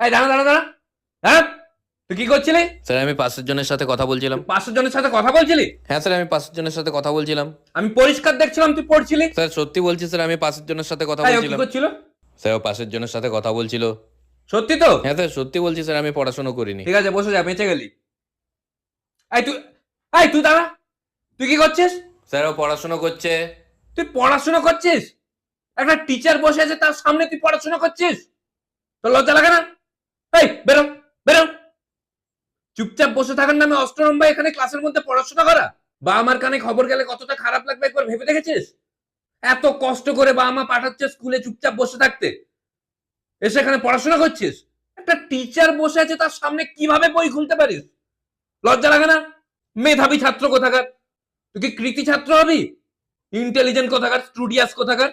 এই দাঁড়া দাঁড়া দাঁড়া। হ্যাঁ? তুই কি করছিলি? স্যার আমি পাঁচশো জনের সাথে কথা বলছিলাম। পাঁচশো জনের সাথে কথা বলছিলি? হ্যাঁ স্যার আমি পাঁচশো জনের সাথে কথা বলছিলাম। আমি পরিষ্কার দেখছিলাম তুই পড়ছিলি? স্যার সত্যি বলছি স্যার আমি জনের সাথে কথা এই, ও কি বলছিলাম। করছিল? স্যার ও জনের সাথে কথা বলছিল। সত্যি তো? হ্যাঁ স্যার সত্যি বলছি স্যার আমি পড়াশোনা করিনি। ঠিক আছে বসে যা বেঁচে গেলি। এই তুই এই তুই দাঁড়া। তুই কি করছিস? স্যার ও পড়াশোনা করছে। তুই পড়াশোনা করছিস? একটা টিচার বসে আছে তার সামনে তুই পড়াশোনা করছিস? তোর লজ্জা লাগে না? এই, বেরো বেরো। চুপচাপ বসে থাকার নামে অষ্টরম্বা এখানে ক্লাসের মধ্যে পড়াশোনা করা? বা আমার কানে খবর গেলে কতটা খারাপ লাগবে একবার ভেবে দেখেছিস? এত কষ্ট করে বা মা পাঠাচ্ছে স্কুলে চুপচাপ বসে থাকতে। এসে এখানে পড়াশোনা করছিস? একটা টিচার বসে আছে, তার সামনে কীভাবে বই খুলতে পারিস? লজ্জা লাগে না? মেধাবী ছাত্র কোথাকার? তুই কি কৃতি ছাত্র হবি? ইন্টেলিজেন্ট কোথাকার? স্টুডিয়াস কোথাকার?